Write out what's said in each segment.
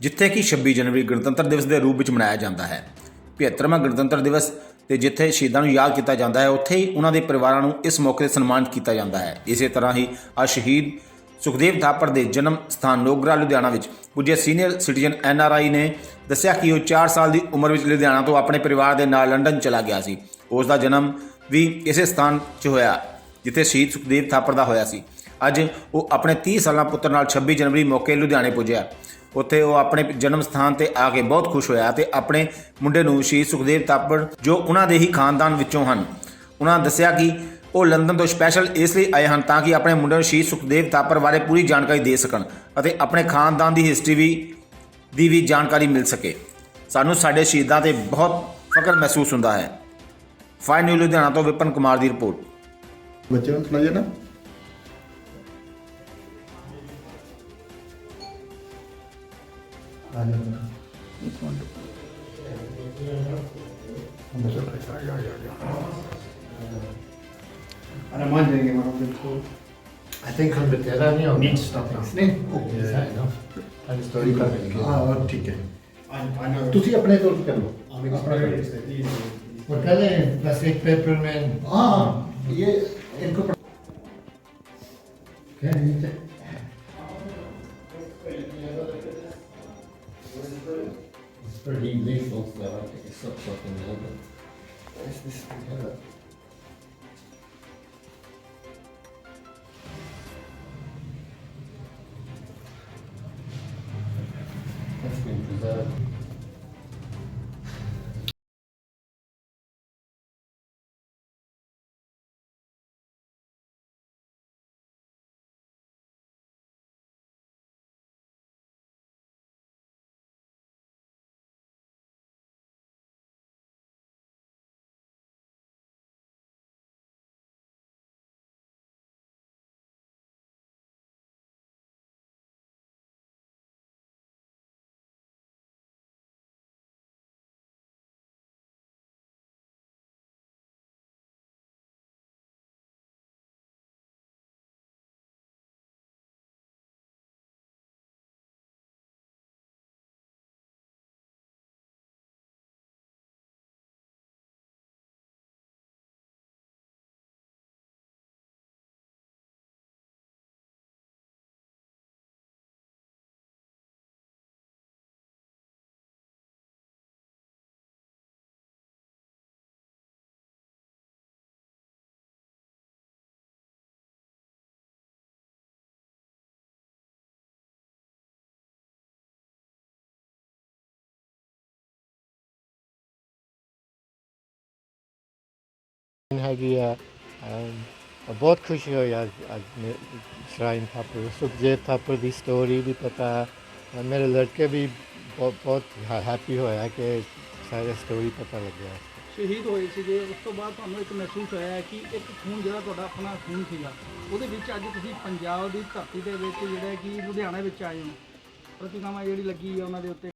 ਜਿੱਥੇ ਕਿ 26 ਜਨਵਰੀ ਗਣਤੰਤਰ ਦਿਵਸ ਦੇ ਰੂਪ ਵਿੱਚ ਮਨਾਇਆ ਜਾਂਦਾ ਹੈ। 75ਵਾਂ ਗਣਤੰਤਰ ਦਿਵਸ ਤੇ ਜਿੱਥੇ ਸ਼ਹੀਦਾਂ ਨੂੰ ਯਾਦ ਕੀਤਾ ਜਾਂਦਾ ਹੈ, ਉੱਥੇ ਹੀ ਉਹਨਾਂ ਦੇ ਪਰਿਵਾਰਾਂ ਨੂੰ ਇਸ ਮੌਕੇ ਤੇ ਸਨਮਾਨਿਤ ਕੀਤਾ ਜਾਂਦਾ ਹੈ। ਇਸੇ ਤਰ੍ਹਾਂ ਹੀ ਆ ਸ਼ਹੀਦ ਸੁਖਦੇਵ ਥਾਪੜ ਦੇ ਜਨਮ ਸਥਾਨ ਨੋਗਰਾ ਲੁਧਿਆਣਾ ਵਿੱਚ ਪੁੱਜੇ senior citizen N R I ਨੇ ਦੱਸਿਆ ਕਿ ਉਹ 4 ਸਾਲ ਦੀ ਉਮਰ ਵਿੱਚ ਲੁਧਿਆਣਾ ਤੋਂ ਆਪਣੇ ਪਰਿਵਾਰ ਦੇ ਨਾਲ ਲੰਡਨ ਚਲਾ ਗਿਆ ਸੀ। ਉਸ ਦਾ ਜਨਮ ਵੀ ਇਸੇ ਸਥਾਨ 'ਚ ਹੋਇਆ, ਜਿੱਥੇ ਸ਼ਹੀਦ ਸੁਖਦੇਵ ਥਾਪੜ ਦਾ ਹੋਇਆ ਸੀ। ਅੱਜ ਉਹ ਆਪਣੇ 30 ਸਾਲਾਂ ਪੁੱਤਰ ਨਾਲ 26 ਜਨਵਰੀ ਮੌਕੇ ਲੁਧਿਆਣੇ ਪੁੱਜਿਆ। ਉੱਥੇ ਉਹ ਆਪਣੇ ਜਨਮ ਸਥਾਨ ਤੇ ਆ ਕੇ ਬਹੁਤ ਖੁਸ਼ ਹੋਇਆ ਤੇ ਆਪਣੇ ਮੁੰਡੇ ਨੂੰ ਸ਼ਹੀਦ ਸੁਖਦੇਵ ਥਾਪਰ ਜੋ ਉਹਨਾਂ ਦੇ ਹੀ ਖਾਨਦਾਨ ਵਿੱਚੋਂ ਹਨ। ਉਹਨਾਂ ਦੱਸਿਆ ਕਿ ਉਹ ਲੰਡਨ ਤੋਂ ਸਪੈਸ਼ਲ ਇਸ ਲਈ ਆਏ ਹਨ ਤਾਂ ਕਿ ਆਪਣੇ ਮੁੰਡੇ ਨੂੰ ਸ਼ਹੀਦ ਸੁਖਦੇਵ ਤਾਪਰ ਬਾਰੇ ਪੂਰੀ ਜਾਣਕਾਰੀ ਦੇ ਸਕਣ ਅਤੇ ਆਪਣੇ ਖਾਨਦਾਨ ਦੀ ਹਿਸਟਰੀ ਵੀ, ਦੀ ਵੀ ਜਾਣਕਾਰੀ ਮਿਲ ਸਕੇ। ਸਾਨੂੰ ਸਾਡੇ ਸ਼ਹੀਦਾਂ ਤੇ ਬਹੁਤ ਫਖਰ ਮਹਿਸੂਸ ਹੁੰਦਾ ਹੈ। ਫਾਈਨ ਨਿਊ ਲੁਧਿਆਣਾ ਤੋਂ ਵਿਪਨ ਕੁਮਾਰ ਦੀ ਰਿਪੋਰਟ। ਬੱਚੇ ਨੂੰ ਸੁਣਾਈਏ ਨਾ। अरे मान जाएंगे वहाँ बिल्कुल I think हम तेरा नहीं होगा Need to stop now. नहीं yeah, I know her story का करेंगे ਹਾਂ ਠੀਕ ਹੈ I, I know. ਤੁਸੀਂ ਆਪਣੇ ਤੋਂ ਕਰ ਲਓ I'm experienced. वो कल है बस एक पेपर में हाँ ये इनको पढ़- क्या नीचे pretty illegal so I think it's not fucking illegal. Is this together? That's been preserved. ਹੈਗੀ ਆ ਅਮ, ਬਹੁਤ ਖੁਸ਼ੀ ਹੋਈ ਅੱਜ ਅੱਜ ਮੇ- ਸ਼ਰਾਈਨ ਥਾਪਰ ਸੁਖਦੇਵ ਥਾਪਰ ਦੀ ਸਟੋਰੀ ਵੀ ਪਤਾ ਹੈ। ਮੇਰੇ ਲੜਕੇ ਵੀ ਬਹੁਤ ਬਹੁਤ ਹੈਪੀ ਹੋਇਆ ਕਿ ਸਾਰੇ ਸਟੋਰੀ ਪਤਾ ਲੱਗਿਆ। ਸ਼ਹੀਦ ਹੋਏ ਸੀਗੇ। ਉਸ ਤੋਂ ਬਾਅਦ ਤੁਹਾਨੂੰ ਇੱਕ ਮਹਿਸੂਸ ਹੋਇਆ ਕਿ ਇੱਕ ਖੂਨ ਜਿਹੜਾ ਤੁਹਾਡਾ ਆਪਣਾ ਖੂਨ ਸੀਗਾ ਉਹਦੇ ਵਿੱਚ ਅੱਜ ਤੁਸੀਂ ਪੰਜਾਬ ਦੀ ਧਰਤੀ ਦੇ ਵਿੱਚ ਜਿਹੜਾ ਕਿ ਲੁਧਿਆਣਾ ਵਿੱਚ ਆਏ ਹੋ। ਪ੍ਰਤੀਕਾਮਾ ਜਿਹੜੀ ਲੱਗੀ ਹੈ ਉਹਨਾਂ ਦੇ ਉੱਤੇ।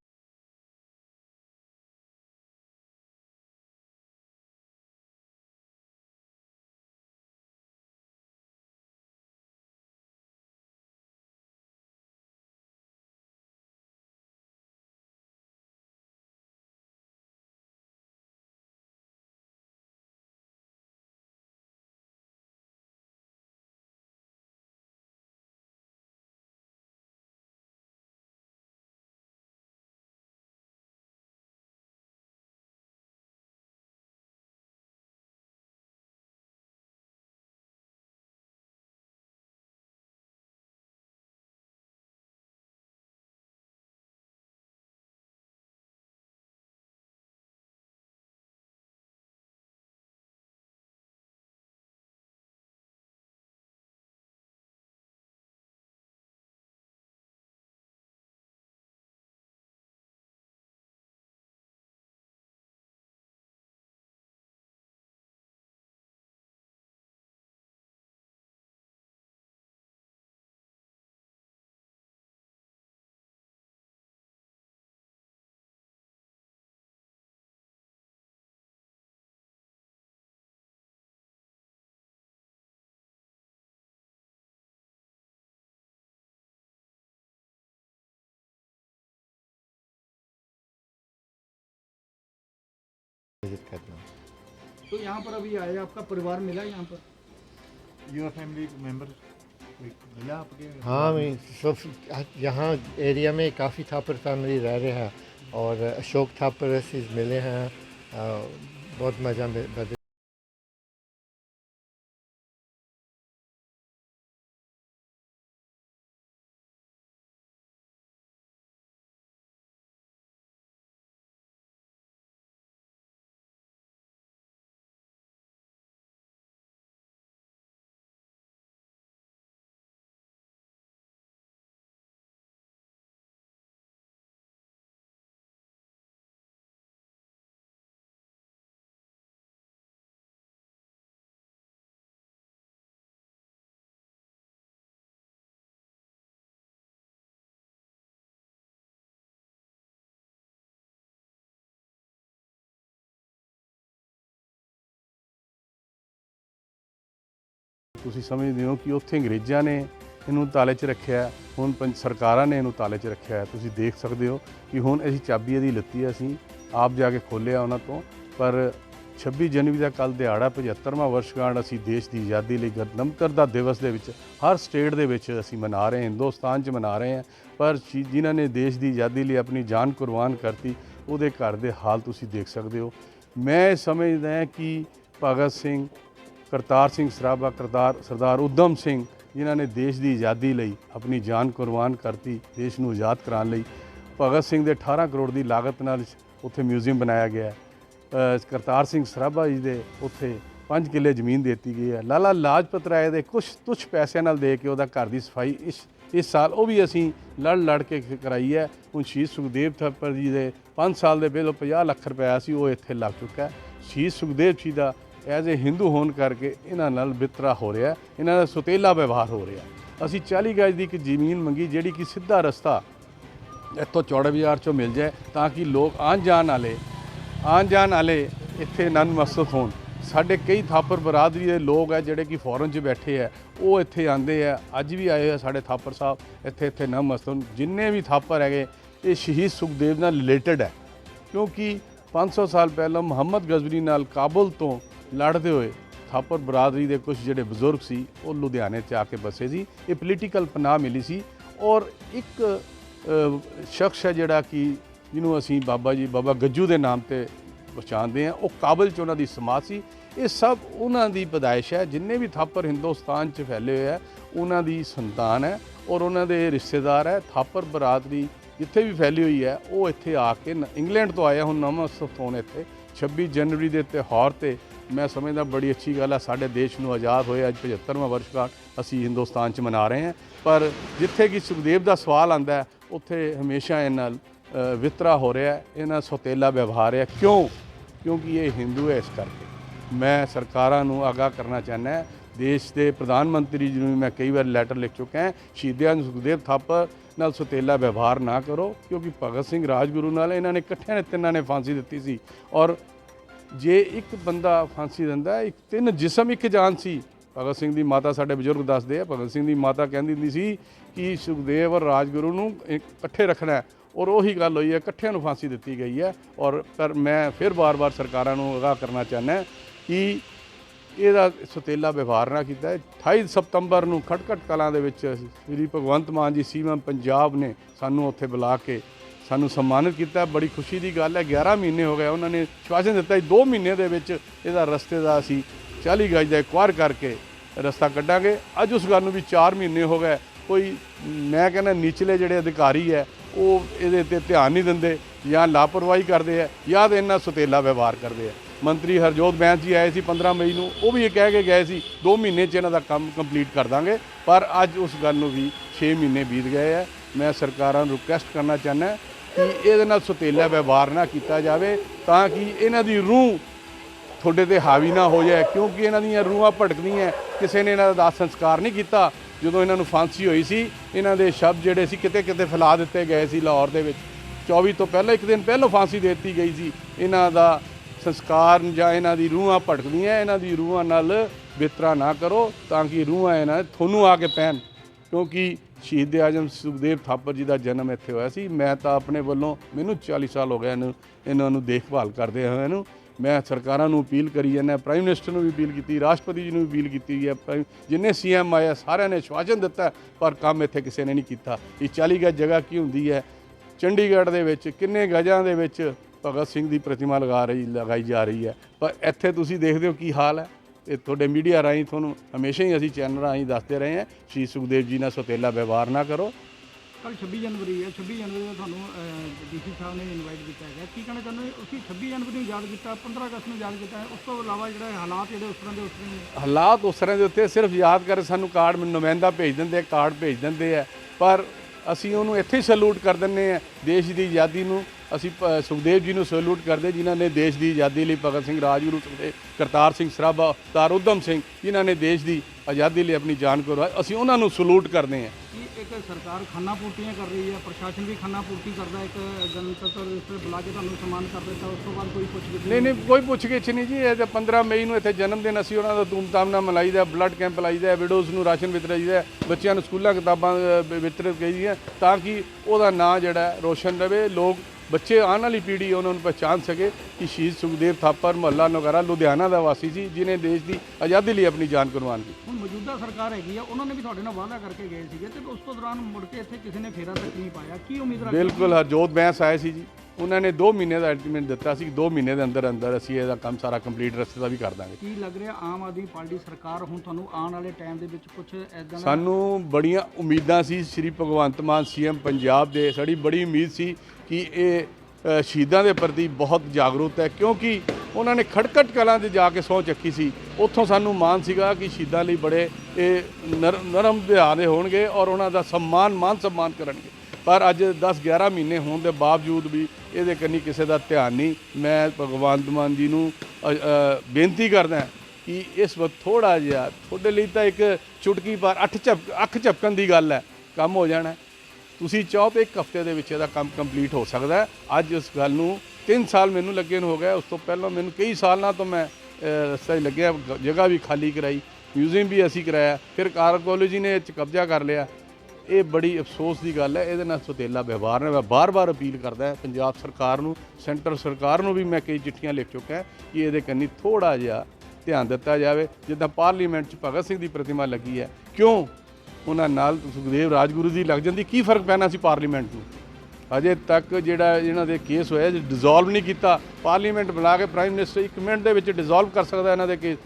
तो यहाँ पर अभी आया आपका परिवार मिला यहाँ पर? योर फैमिली मेंबर मिला आपके? हाँ मैं सब यहाँ एरिया में काफ़ी थापर फैमिली रह रहे हैं और अशोक थापर से मिले हैं। बहुत मज़ा में ਤੁਸੀਂ ਸਮਝਦੇ ਹੋ ਕਿ ਉੱਥੇ ਅੰਗਰੇਜ਼ਾਂ ਨੇ ਇਹਨੂੰ ਤਾਲੇ 'ਚ ਰੱਖਿਆ, ਹੁਣ ਪੰਜ ਸਰਕਾਰਾਂ ਨੇ ਇਹਨੂੰ ਤਾਲੇ 'ਚ ਰੱਖਿਆ ਹੈ। ਤੁਸੀਂ ਦੇਖ ਸਕਦੇ ਹੋ ਕਿ ਹੁਣ ਅਸੀਂ ਚਾਬੀ ਇਹਦੀ ਲੱਤੀ ਹੈ ਅਸੀਂ ਆਪ ਜਾ ਕੇ ਖੋਲ੍ਹਿਆ ਉਹਨਾਂ ਤੋਂ, ਪਰ 26 ਜਨਵਰੀ ਦਾ ਕੱਲ ਦਿਹਾੜਾ 75ਵਾਂ ਵਰਸ਼ਗਾਂਠ ਅਸੀਂ ਦੇਸ਼ ਦੀ ਆਜ਼ਾਦੀ ਲਈ ਗਣਤੰਤਰਤਾ ਦਿਵਸ ਦੇ ਵਿੱਚ ਹਰ ਸਟੇਟ ਦੇ ਵਿੱਚ ਅਸੀਂ ਮਨਾ ਰਹੇ ਹਾਂ, ਹਿੰਦੁਸਤਾਨ 'ਚ ਮਨਾ ਰਹੇ ਹਾਂ ਪਰ ਜਿਨ੍ਹਾਂ ਨੇ ਦੇਸ਼ ਦੀ ਆਜ਼ਾਦੀ ਲਈ ਆਪਣੀ ਜਾਨ ਕੁਰਬਾਨ ਕਰਤੀ, ਉਹਦੇ ਘਰ ਦੇ ਹਾਲ ਤੁਸੀਂ ਦੇਖ ਸਕਦੇ ਹੋ ਮੈਂ ਸਮਝਦਾ ਕਿ ਭਗਤ ਸਿੰਘ ਕਰਤਾਰ ਸਿੰਘ ਸਰਾਭਾ, ਕਰਤਾਰ ਸਰਦਾਰ ਉਦਮ ਸਿੰਘ, ਜਿਨ੍ਹਾਂ ਨੇ ਦੇਸ਼ ਦੀ ਆਜ਼ਾਦੀ ਲਈ ਆਪਣੀ ਜਾਨ ਕੁਰਬਾਨ ਕਰਤੀ, ਦੇਸ਼ ਨੂੰ ਆਜ਼ਾਦ ਕਰਾਉਣ ਲਈ। ਭਗਤ ਸਿੰਘ ਦੇ 18 ਕਰੋੜ ਦੀ ਲਾਗਤ ਨਾਲ ਉੱਥੇ ਮਿਊਜ਼ੀਅਮ ਬਣਾਇਆ ਗਿਆ ਹੈ। ਕਰਤਾਰ ਸਿੰਘ ਸਰਾਭਾ ਜੀ ਦੇ ਉੱਥੇ 5 ਕਿੱਲੇ ਜ਼ਮੀਨ ਦਿੱਤੀ ਗਈ ਹੈ। ਲਾਲਾ ਲਾਜਪਤ ਰਾਏ ਦੇ ਕੁਝ ਤੁਛ ਪੈਸਿਆਂ ਨਾਲ ਦੇ ਕੇ ਉਹਦਾ ਘਰ ਦੀ ਸਫ਼ਾਈ ਇਸ ਇਸ ਸਾਲ ਉਹ ਵੀ ਅਸੀਂ ਲੜ ਲੜ ਕੇ ਕਰਾਈ ਹੈ। ਹੁਣ ਸ਼ਹੀਦ ਸੁਖਦੇਵ ਥਾਪਰ ਜੀ ਦੇ 5 ਸਾਲ ਦੇ ਬਿੱਲ 50 ਲੱਖ ਰੁਪਇਆ ਸੀ, ਉਹ ਇੱਥੇ ਲੱਗ ਚੁੱਕਾ ਹੈ। ਸ਼ਹੀਦ ਸੁਖਦੇਵ ਜੀ ਦਾ ਐਜ਼ ਏ ਹਿੰਦੂ ਹੋਣ ਕਰਕੇ ਇਹਨਾਂ ਨਾਲ ਬਿਤਰਾ ਹੋ ਰਿਹਾ ਇਹਨਾਂ ਦਾ ਸੁਤੇਲਾ ਵਿਵਹਾਰ ਹੋ ਰਿਹਾ ਅਸੀਂ 40 ਗਜ ਦੀ ਇੱਕ ਜ਼ਮੀਨ ਮੰਗੀ ਜਿਹੜੀ ਕਿ ਸਿੱਧਾ ਰਸਤਾ ਇੱਥੋਂ ਚੌੜਾ ਬਾਜ਼ਾਰ ਚੋਂ ਮਿਲ ਜਾਏ ਤਾਂ ਕਿ ਲੋਕ ਆਉਣ ਜਾਣ ਵਾਲੇ, ਆਉਣ ਜਾਣ ਵਾਲੇ ਇੱਥੇ ਨਨਮਸਤ ਹੋਣ। ਸਾਡੇ ਕਈ ਥਾਪਰ ਬਰਾਦਰੀ ਦੇ ਲੋਕ ਹੈ ਜਿਹੜੇ ਕਿ ਫੋਰਨ 'ਚ ਬੈਠੇ ਆ, ਉਹ ਇੱਥੇ ਆਂਦੇ ਆ, ਅੱਜ ਵੀ ਆਏ ਆ ਸਾਡੇ ਥਾਪਰ ਸਾਹਿਬ, ਇੱਥੇ ਇੱਥੇ ਨਮਸਤ ਹੋਣ। ਜਿੰਨੇ ਵੀ ਥਾਪਰ ਹੈਗੇ, ਇਹ ਸ਼ਹੀਦ ਸੁਖਦੇਵ ਨਾਲ ਰਿਲੇਟਡ ਹੈ। ਕਿਉਂਕਿ 500 ਸਾਲ ਪਹਿਲਾਂ ਮੁਹੰਮਦ ਗਜ਼ਨੀ ਨਾਲ ਕਾਬਲ ਤੋਂ ਲੜਦੇ ਹੋਏ ਥਾਪਰ ਬਰਾਦਰੀ ਦੇ ਕੁਝ ਜਿਹੜੇ ਬਜ਼ੁਰਗ ਸੀ, ਉਹ ਲੁਧਿਆਣੇ 'ਚ ਆ ਕੇ ਬਸੇ ਸੀ। ਇਹ ਪੋਲੀਟੀਕਲ ਪਨਾਹ ਮਿਲੀ ਸੀ ਔਰ ਇੱਕ ਸ਼ਖਸ ਹੈ ਜਿਹੜਾ ਕਿ ਜਿਹਨੂੰ ਅਸੀਂ ਬਾਬਾ ਜੀ, ਬਾਬਾ ਗੱਜੂ ਦੇ ਨਾਮ ਤੇ ਪਛਾਣਦੇ ਆ ਉਹ ਕਾਬਲ 'ਚ ਉਹਨਾਂ ਦੀ ਸਮਾਧ ਸੀ। ਇਹ ਸਭ ਉਹਨਾਂ ਦੀ ਪਦਾਇਸ਼ ਹੈ। ਜਿੰਨੇ ਵੀ ਥਾਪਰ ਹਿੰਦੁਸਤਾਨ 'ਚ ਫੈਲੇ ਹੋਏ ਆ ਉਹਨਾਂ ਦੀ ਸੰਤਾਨ ਹੈ ਔਰ ਉਹਨਾਂ ਦੇ ਰਿਸ਼ਤੇਦਾਰ ਹੈ। ਥਾਪਰ ਬਰਾਦਰੀ ਜਿੱਥੇ ਵੀ ਫੈਲੀ ਹੋਈ ਹੈ, ਉਹ ਇੱਥੇ ਆ ਕੇ ਨ- ਇੰਗਲੈਂਡ ਤੋਂ ਆਇਆ ਹੁਣ ਨਵਾਂ ਸਫਤੋਨ ਇੱਥੇ। 26 ਜਨਵਰੀ ਦੇ ਤਿਉਹਾਰ ਤੇ ਮੈਂ ਸਮਝਦਾ ਬੜੀ ਅੱਛੀ ਗੱਲ ਹੈ ਸਾਡੇ ਦੇਸ਼ ਨੂੰ ਆਜ਼ਾਦ ਹੋਏ ਅੱਜ 75ਵਾਂ ਵਰਸ਼ਗਾਠ ਅਸੀਂ ਹਿੰਦੁਸਤਾਨ 'ਚ ਮਨਾ ਰਹੇ ਹਾਂ। ਪਰ ਜਿੱਥੇ ਕਿ ਸੁਖਦੇਵ ਦਾ ਸਵਾਲ ਆਂਦਾ ਉੱਥੇ ਹਮੇਸ਼ਾ ਇਹਨਾਂ ਵਿਤਰਾ ਹੋ ਰਿਹਾ ਇਹਨਾਂ ਸੋਤੇਲਾ ਵਿਵਹਾਰ ਹੈ। ਕਿਉਂ? ਕਿਉਂਕਿ ਇਹ ਹਿੰਦੂ ਹੈ ਇਸ ਕਰਕੇ। ਮੈਂ ਸਰਕਾਰਾਂ ਨੂੰ ਆਗਾਹ ਕਰਨਾ ਚਾਹੁੰਦਾ ਦੇਸ਼ ਦੇ ਪ੍ਰਧਾਨ ਮੰਤਰੀ ਜੀ ਨੂੰ ਵੀ ਮੈਂ ਕਈ ਵਾਰ ਲੈਟਰ ਲਿਖ ਚੁੱਕਾ ਹਾਂ ਨੂੰ ਸੁਖਦੇਵ ਥਾਪਰ ਨਾਲ ਸੁਤੇਲਾ ਵਿਵਹਾਰ ਨਾ ਕਰੋ, ਕਿਉਂਕਿ ਭਗਤ ਸਿੰਘ ਰਾਜਗੁਰੂ ਨਾਲ ਇਹਨਾਂ ਨੇ ਇਕੱਠਿਆਂ ਨੇ ਤਿੰਨਾਂ ਨੇ ਫਾਂਸੀ ਦਿੱਤੀ ਸੀ। ਔਰ ਜੇ ਇੱਕ ਬੰਦਾ ਫਾਂਸੀ ਦਿੰਦਾ ਇੱਕ ਤਿੰਨ ਜਿਸਮ ਇੱਕ ਜਾਨ ਸੀ। ਭਗਤ ਸਿੰਘ ਦੀ ਮਾਤਾ ਸਾਡੇ ਬਜ਼ੁਰਗ ਦੱਸਦੇ ਆ, ਭਗਤ ਸਿੰਘ ਦੀ ਮਾਤਾ ਕਹਿੰਦੀ ਹੁੰਦੀ ਸੀ ਕਿ ਸੁਖਦੇਵ ਔਰ ਰਾਜਗੁਰੂ ਨੂੰ ਇਕੱਠੇ ਰੱਖਣਾ ਔਰ ਉਹੀ ਗੱਲ ਹੋਈ ਹੈ, ਇਕੱਠਿਆਂ ਨੂੰ ਫਾਂਸੀ ਦਿੱਤੀ ਗਈ ਹੈ। ਔਰ ਪਰ ਮੈਂ ਫਿਰ ਬਾਰ-ਬਾਰ ਸਰਕਾਰਾਂ ਨੂੰ ਅਗਾਹ ਕਰਨਾ ਚਾਹੁੰਦਾ ਕਿ ਇਹਦਾ ਸੁਤੇਲਾ ਵਿਵਹਾਰ ਨਾ ਕੀਤਾ ਹੈ 28 ਸਤੰਬਰ ਨੂੰ ਖਟਕਟ ਕਲਾਂ ਦੇ ਵਿੱਚ ਸ੍ਰੀ ਭਗਵੰਤ ਮਾਨ ਜੀ ਸੀਐਮ ਪੰਜਾਬ ਨੇ ਸਾਨੂੰ ਉੱਥੇ ਬੁਲਾ ਕੇ ਸਾਨੂੰ ਸਨਮਾਨਿਤ ਕੀਤਾ। ਬੜੀ ਖੁਸ਼ੀ ਦੀ ਗੱਲ ਹੈ 11 ਮਹੀਨੇ ਹੋ ਗਏ, ਉਹਨਾਂ ਨੇ ਸ਼ਵਾਸਨ ਦਿੱਤਾ 2 ਮਹੀਨੇ ਦੇ ਵਿੱਚ ਇਹਦਾ ਰਸਤੇ ਦਾ ਅਸੀਂ 40 ਗਜ ਦਾ ਐਕਵਾਇਰ ਕਰਕੇ ਰਸਤਾ ਕੱਢਾਂਗੇ। ਅੱਜ ਉਸ ਗੱਲ ਨੂੰ ਵੀ 4 ਮਹੀਨੇ ਹੋ ਗਏ। ਕੋਈ, ਮੈਂ ਕਹਿੰਦਾ ਨਿਚਲੇ ਜਿਹੜੇ ਅਧਿਕਾਰੀ ਹੈ, ਉਹ ਇਹਦੇ ਤੇ ਧਿਆਨ ਨਹੀਂ ਦਿੰਦੇ ਜਾਂ ਲਾਪਰਵਾਹੀ ਕਰਦੇ ਆ ਜਾਂ ਤਾਂ ਇਹਨਾਂ ਸੁਤੇਲਾ ਵਿਵਹਾਰ ਕਰਦੇ ਆ ਮੰਤਰੀ ਹਰਜੋਤ ਬੈਂਸ ਜੀ ਆਏ ਸੀ 15 ਮਈ ਨੂੰ। ਉਹ ਵੀ ਇਹ ਕਹਿ ਕੇ ਗਏ ਸੀ 2 ਮਹੀਨੇ 'ਚ ਇਹਨਾਂ ਦਾ ਕੰਮ ਕੰਪਲੀਟ ਕਰ ਦਾਂਗੇ। ਪਰ ਅੱਜ ਉਸ ਗੱਲ ਨੂੰ ਵੀ 6 ਮਹੀਨੇ ਬੀਤ ਗਏ ਆ ਮੈਂ ਸਰਕਾਰਾਂ ਨੂੰ ਰਿਕੁਐਸਟ ਕਰਨਾ ਚਾਹੁੰਦਾ ਕਿ ਇਹਦੇ ਨਾਲ ਸੁਤੇਲਾ ਵਿਵਹਾਰ ਨਾ ਕੀਤਾ ਜਾਵੇ ਤਾਂ ਕਿ ਇਹਨਾਂ ਦੀ ਰੂਹ ਤੁਹਾਡੇ ਤੇ ਹਾਵੀ ਨਾ ਹੋ ਜਾਏ, ਕਿਉਂਕਿ ਇਹਨਾਂ ਦੀਆਂ ਰੂਹਾਂ ਭਟਕਦੀਆਂ ਕਿਸੇ ਨੇ ਇਹਨਾਂ ਦਾ ਦਾਹ ਸੰਸਕਾਰ ਨਹੀਂ ਕੀਤਾ। ਜਦੋਂ ਇਹਨਾਂ ਨੂੰ ਫਾਂਸੀ ਹੋਈ ਸੀ, ਇਹਨਾਂ ਦੇ ਸ਼ਬਦ ਜਿਹੜੇ ਸੀ ਕਿਤੇ ਕਿਤੇ ਫੈਲਾ ਦਿੱਤੇ ਗਏ ਸੀ ਲਾਹੌਰ ਦੇ ਵਿੱਚ। 24 ਤੋਂ ਪਹਿਲਾਂ, ਇੱਕ ਦਿਨ ਪਹਿਲਾਂ ਫਾਂਸੀ ਦੇ ਦਿੱਤੀ ਗਈ ਸੀ। ਇਹਨਾਂ ਦਾ ਸੰਸਕਾਰ ਜਾਂ ਇਹਨਾਂ ਦੀ ਰੂਹਾਂ ਭਟਕਦੀਆਂ ਇਹਨਾਂ ਦੀ ਰੂਹਾਂ ਨਾਲ ਬਿਤਰਾ ਨਾ ਕਰੋ ਤਾਂ ਕਿ ਰੂਹਾਂ ਇਹਨਾਂ ਤੁਹਾਨੂੰ ਆ ਕੇ ਪੈਣ। ਕਿਉਂਕਿ ਸ਼ਹੀਦ ਆਜਮ ਸੁਖਦੇਵ ਥਾਪਰ ਜੀ ਦਾ ਜਨਮ ਇੱਥੇ ਹੋਇਆ ਸੀ। ਮੈਂ ਤਾਂ ਆਪਣੇ ਵੱਲੋਂ ਮੈਨੂੰ 40 ਸਾਲ ਹੋ ਗਏ ਇਹਨੂੰ ਇਹਨਾਂ ਨੂੰ ਦੇਖਭਾਲ ਕਰਦੇ ਹੋਏ ਨੂੰ। ਮੈਂ ਸਰਕਾਰਾਂ ਨੂੰ ਅਪੀਲ ਕਰੀ ਜਾਂਦਾ ਪ੍ਰਾਈਮ ਮਿਨਿਸਟਰ ਨੂੰ ਵੀ ਅਪੀਲ ਕੀਤੀ, ਰਾਸ਼ਟਰਪਤੀ ਜੀ ਨੂੰ ਵੀ ਅਪੀਲ ਕੀਤੀ ਹੈ। ਪ੍ਰਾਈਮ- ਜਿੰਨੇ ਸੀਐਮ ਆਏ ਸਾਰਿਆਂ ਨੇ ਆਸ਼ਵਾਸਨ ਦਿੱਤਾ, ਪਰ ਕੰਮ ਇੱਥੇ ਕਿਸੇ ਨੇ ਨਹੀਂ ਕੀਤਾ। ਇਹ 40 ਗਜ ਜਗ੍ਹਾ ਕੀ ਹੁੰਦੀ ਹੈ? ਚੰਡੀਗੜ੍ਹ ਦੇ ਵਿੱਚ ਕਿੰਨੇ ਗਜਾਂ ਦੇ ਵਿੱਚ ਭਗਤ ਸਿੰਘ ਦੀ ਪ੍ਰਤਿਮਾ ਲਗਾ ਰਹੀ, ਲਗਾਈ ਜਾ ਰਹੀ ਹੈ? ਪਰ ਇੱਥੇ ਤੁਸੀਂ ਦੇਖਦੇ ਹੋ ਕੀ ਹਾਲ ਹੈ? ਇਹ ਤੁਹਾਡੇ ਮੀਡੀਆ ਰਾਹੀਂ ਤੁਹਾਨੂੰ ਹਮੇਸ਼ਾ ਹੀ ਅਸੀਂ ਚੈਨਲ ਰਾਹੀਂ ਦੱਸਦੇ ਰਹੇ ਹਾਂ। ਸ਼੍ਰੀ ਸੁਖਦੇਵ ਜੀ ਨਾਲ ਸੋਤੇਲਾ ਵਿਵਹਾਰ ਨਾ ਕਰੋ। ਕੱਲ 26 ਜਨਵਰੀ ਹੈ। 26 ਜਨਵਰੀ ਦਾ ਤੁਹਾਨੂੰ ਡੀਸੀ ਸਾਹਿਬ ਨੇ ਇਨਵਾਈਟ ਕੀਤਾ ਹੈਗਾ। ਕੀ ਕਹਿਣਾ ਚਾਹੁੰਦੇ ਹੋ? ਤੁਸੀਂ 26 ਜਨਵਰੀ ਨੂੰ ਯਾਦ ਕੀਤਾ 15 ਅਗਸਤ ਨੂੰ ਯਾਦ ਕੀਤਾ ਉਸ ਤੋਂ ਇਲਾਵਾ ਜਿਹੜੇ ਹਾਲਾਤ ਜਿਹੜੇ ਉਸ ਤਰ੍ਹਾਂ ਦੇ ਉਸ ਤਰ੍ਹਾਂ ਨੇ? ਹਾਲਾਤ ਉਸ ਤਰ੍ਹਾਂ ਦੇ ਉੱਤੇ ਸਿਰਫ ਯਾਦ ਕਰ ਸਾਨੂੰ ਕਾਰਡ ਨੁਮਾਇੰਦਾ ਭੇਜ ਦਿੰਦੇ ਕਾਰਡ ਭੇਜ ਦਿੰਦੇ ਆ। ਪਰ ਅਸੀਂ ਉਹਨੂੰ ਇੱਥੇ ਸੈਲੂਟ ਕਰ ਦਿੰਦੇ ਆ ਦੇਸ਼ ਦੀ ਆਜ਼ਾਦੀ ਨੂੰ। ਅਸੀਂ ਪ- ਸੁਖਦੇਵ ਜੀ ਨੂੰ ਸੈਲੂਟ ਕਰਦੇ ਜਿਨ੍ਹਾਂ ਨੇ ਦੇਸ਼ ਦੀ ਆਜ਼ਾਦੀ ਲਈ ਭਗਤ ਸਿੰਘ, ਰਾਜਗੁਰੂ ਸੁਖਦੇਵ, ਕਰਤਾਰ ਸਿੰਘ ਸਰਾਭਾ ਅਵਤਾਰ ਉਦਮ ਸਿੰਘ, ਜਿਨ੍ਹਾਂ ਨੇ ਦੇਸ਼ ਦੀ ਆਜ਼ਾਦੀ ਲਈ ਆਪਣੀ ਜਾਨ ਕੁਰਬਾਨ ਅਸੀਂ ਉਹਨਾਂ ਨੂੰ ਸੈਲੂਟ ਕਰਦੇ ਹਾਂ। ਇੱਕ ਸਰਕਾਰ ਖਾਨਾ ਪੂਰਤੀਆਂ ਕਰ ਰਹੀ ਹੈ ਪ੍ਰਸ਼ਾਸਨ ਵੀ ਖਾਨਾ ਪੂਰਤੀ ਕਰਦਾ। ਇੱਕ ਦਿਵਸ ਤੇ ਬੁਲਾ ਕੇ ਤੁਹਾਨੂੰ ਸਨਮਾਨ ਕਰ ਦਿੱਤਾ ਉਸ ਤੋਂ ਬਾਅਦ ਕੋਈ ਪੁੱਛ ਗਿੱਛ ਨਹੀਂ ਨਹੀਂ ਕੋਈ ਪੁੱਛ ਗਿੱਛ ਨਹੀਂ ਜੀ ਇਹ ਤਾਂ 15 ਮਈ ਨੂੰ ਇੱਥੇ ਜਨਮ ਦਿਨ ਅਸੀਂ ਉਹਨਾਂ ਦਾ ਧੂਮਧਾਮ ਨਾਲ ਮਨਾਈਦਾ ਬਲੱਡ ਕੈਂਪ ਲਾਈਦਾ ਵਿਡੋਜ਼ ਨੂੰ ਰਾਸ਼ਨ ਵਿਤਰਾਈਦਾ ਬੱਚਿਆਂ ਨੂੰ ਸਕੂਲਾਂ ਕਿਤਾਬਾਂ ਵਿਤਰਿਤ ਕਰੀਦੀਆਂ ਤਾਂ ਕਿ ਉਹਦਾ ਨਾਂ ਜਿਹੜਾ ਰੋਸ਼ਨ ਰਵੇ ਲੋਕ ਬੱਚੇ ਆਉਣ ਵਾਲੀ ਪੀੜ੍ਹੀ ਉਹਨਾਂ ਨੂੰ ਪਛਾਣ ਸਕੇ ਕਿ ਸ਼ਹੀਦ ਸੁਖਦੇਵ ਥਾਪਰ ਮੁਹੱਲਾ ਨਗਰਾ ਲੁਧਿਆਣਾ ਦਾ ਵਾਸੀ ਸੀ ਜਿਨੇ ਦੇਸ਼ ਦੀ ਆਜ਼ਾਦੀ ਲਈ ਆਪਣੀ ਜਾਨ ਕੁਰਬਾਨ ਕੀਤੀ ਹੁਣ ਮੌਜੂਦਾ ਸਰਕਾਰ ਹੈਗੀ ਆ ਉਹਨਾਂ ਨੇ ਵੀ ਤੁਹਾਡੇ ਨਾਲ ਵਾਅਦਾ ਕਰਕੇ ਗਏ ਸੀਗੇ ਤੇ ਉਸ ਤੋਂ ਦੌਰਾਨ ਮੁੜ ਕੇ ਇੱਥੇ ਕਿਸੇ ਨੇ ਫੇਰਾ ਤੱਕ ਨਹੀਂ ਪਾਇਆ। ਕੀ ਉਮੀਦ ਰੱਖਦੇ ਹੋ? ਬਿਲਕੁਲ ਹਰਜੋਤ ਬੈਂਸ ਆਏ ਸੀ ਜੀ। ਉਹਨਾਂ ਨੇ 2 ਮਹੀਨੇ ਦਾ ਐਸਟੀਮੇਟ ਦਿੱਤਾ ਸੀ 2 ਮਹੀਨੇ ਦੇ ਅੰਦਰ ਅੰਦਰ ਅਸੀਂ ਇਹਦਾ ਕੰਮ ਸਾਰਾ ਕੰਪਲੀਟ ਰਸਤੇ ਦਾ ਵੀ ਕਰ ਦਾਂਗੇ। ਕੀ ਲੱਗ ਰਿਹਾ ਆਮ ਆਦਮੀ ਪਾਰਟੀ ਸਰਕਾਰ ਹੁਣ ਤੁਹਾਨੂੰ ਆਉਣ ਵਾਲੇ ਟਾਈਮ ਦੇ ਵਿੱਚ ਕੁਝ ਐਦਾਂ ਦਾ ਸਾਨੂੰ ਬੜੀਆਂ ਉਮੀਦਾਂ ਸੀ ਸ੍ਰੀ ਭਗਵੰਤ ਮਾਨ ਸੀਐਮ ਪੰਜਾਬ ਦੇ ਸਾਡੀ ਬੜੀ ਉਮੀਦ ਸੀ ਕਿ ਇਹ ਅ, ਸ਼ਹੀਦਾਂ ਦੇ ਪ੍ਰਤੀ ਬਹੁਤ ਜਾਗਰੂਕ ਹੈ ਕਿਉਂਕਿ ਉਹਨਾਂ ਨੇ ਖੜਕਟ ਕਲਾਂ 'ਚ ਜਾ ਕੇ ਸਹੁੰ ਚੱਕੀ ਸੀ। ਉੱਥੋਂ ਸਾਨੂੰ ਮਾਣ ਸੀਗਾ ਕਿ ਸ਼ਹੀਦਾਂ ਲਈ ਬੜੇ ਇਹ ਨਰ- ਨਰਮ ਵਿਹਾਰ ਦੇ ਹੋਣਗੇ ਔਰ ਉਹਨਾਂ ਦਾ ਸਨਮਾਨ, ਮਾਨ ਸਨਮਾਨ ਕਰਨਗੇ। ਪਰ ਅੱਜ 10 11 ਮਹੀਨੇ ਹੋਣ ਦੇ ਬਾਵਜੂਦ ਵੀ ਇਹਦੇ ਕੰਨੀ ਕਿਸੇ ਦਾ ਧਿਆਨ ਨਹੀਂ। ਮੈਂ ਭਗਵੰਤ ਮਾਨ ਜੀ ਨੂੰ ਬੇਨਤੀ ਕਰਦਾ ਕਿ ਇਸ ਵਕਤ ਥੋੜਾ ਜਿਹਾ ਤੁਹਾਡੇ ਲਈ ਤਾਂ ਇੱਕ ਚੁਟਕੀ ਪਰ ਅੱਠ ਝਪ, ਅੱਖ ਝਪਕਣ ਦੀ ਗੱਲ ਹੈ। ਕੰਮ ਹੋ ਜਾਣਾ ਤੁਸੀਂ ਚਾਹੋ ਤਾਂ ਇੱਕ ਹਫ਼ਤੇ ਦੇ ਵਿੱਚ ਇਹਦਾ ਕੰਮ ਕੰਪਲੀਟ ਹੋ ਸਕਦਾ ਅੱਜ ਇਸ ਗੱਲ ਨੂੰ 3 ਸਾਲ ਮੈਨੂੰ ਲੱਗੇ ਨੂੰ ਹੋ ਗਿਆ। ਉਸ ਤੋਂ ਪਹਿਲਾਂ ਮੈਨੂੰ ਕਈ ਸਾਲਾਂ ਤੋਂ ਮੈਂ ਰਸਤਾ ਹੀ ਲੱਗਿਆ, ਜਗ੍ਹਾ ਵੀ ਖਾਲੀ ਕਰਾਈ। ਮਿਊਜ਼ੀਅਮ ਵੀ ਅਸੀਂ ਕਰਾਇਆ, ਫਿਰ ਕਾਰਕੋਲੋਜੀ ਨੇ ਇਹ 'ਚ ਕਬਜ਼ਾ ਕਰ ਲਿਆ। ਇਹ ਬੜੀ ਅਫਸੋਸ ਦੀ ਗੱਲ ਹੈ, ਇਹਦੇ ਨਾਲ ਸੁਤੇਲਾ ਵਿਵਹਾਰ ਨੇ, ਮੈਂ ਬਾਰ-ਬਾਰ ਅਪੀਲ ਕਰਦਾ ਹਾਂ, ਪੰਜਾਬ ਸਰਕਾਰ ਨੂੰ, ਸੈਂਟਰ ਸਰਕਾਰ ਨੂੰ ਵੀ ਮੈਂ ਕਈ ਚਿੱਠੀਆਂ ਲਿਖ ਚੁੱਕਾ ਕਿ ਇਹਦੇ ਕੰਨੀ ਥੋੜਾ ਜਿਹਾ ਧਿਆਨ ਦਿੱਤਾ ਜਾਵੇ। ਜਿੱਦਾਂ ਪਾਰਲੀਮੈਂਟ 'ਚ ਭਗਤ ਸਿੰਘ ਦੀ ਪ੍ਰਤਿਮਾ ਲੱਗੀ ਹੈ, ਕਿਉਂ? ਉਹਨਾਂ ਨਾਲ ਸੁਖਦੇਵ ਰਾਜਗੁਰੂ ਦੀ ਲੱਗ ਜਾਂਦੀ, ਕੀ ਫ਼ਰਕ ਪੈਣਾ ਸੀ ਪਾਰਲੀਮੈਂਟ ਨੂੰ? ਅਜੇ ਤੱਕ ਜਿਹੜਾ ਇਹਨਾਂ ਦੇ ਕੇਸ ਹੋਇਆ ਡਿਸੋਲਵ ਨਹੀਂ ਕੀਤਾ। ਪਾਰਲੀਮੈਂਟ ਬੁਲਾ ਕੇ ਪ੍ਰਾਈਮ ਮਿਨਿਸਟਰ ਇੱਕ ਮਿੰਟ ਦੇ ਵਿੱਚ ਡਿਸੋਲਵ ਕਰ ਸਕਦਾ ਇਹਨਾਂ ਦੇ ਕੇਸ।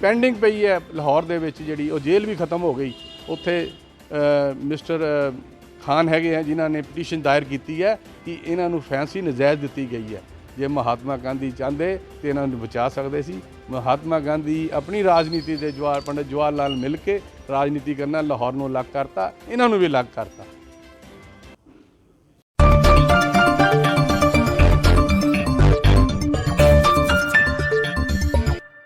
ਪੈਂਡਿੰਗ ਪਈ ਹੈ ਲਾਹੌਰ ਦੇ ਵਿੱਚ ਜਿਹੜੀ, ਉਹ ਜੇਲ੍ਹ ਵੀ ਖਤਮ ਹੋ ਗਈ। ਉੱਥੇ ਮਿਸਟਰ ਖਾਨ ਹੈਗੇ ਆ, ਜਿਨ੍ਹਾਂ ਨੇ ਪਟੀਸ਼ਨ ਦਾਇਰ ਕੀਤੀ ਹੈ ਕਿ ਇਹਨਾਂ ਨੂੰ ਫੈਂਸੀ ਨਜਾਇਜ਼ ਦਿੱਤੀ ਗਈ ਹੈ। ਜੇ ਮਹਾਤਮਾ ਗਾਂਧੀ ਚਾਹੁੰਦੇ ਤੇ ਇਹਨਾਂ ਨੂੰ ਬਚਾ ਸਕਦੇ ਸੀ। ਮਹਾਤਮਾ ਗਾਂਧੀ ਆਪਣੀ ਰਾਜਨੀਤੀ ਦੇ ਜਵਾਹਰ ਪੰਡਿਤ ਜਵਾਹਰ ਲਾਲ ਮਿਲ ਕੇ ਰਾਜਨੀਤੀ ਕਰਨਾ ਲਾਹੌਰ ਨੂੰ ਅਲੱਗ ਕਰਤਾ, ਇਹਨਾਂ ਨੂੰ ਵੀ ਅਲੱਗ ਕਰਤਾ।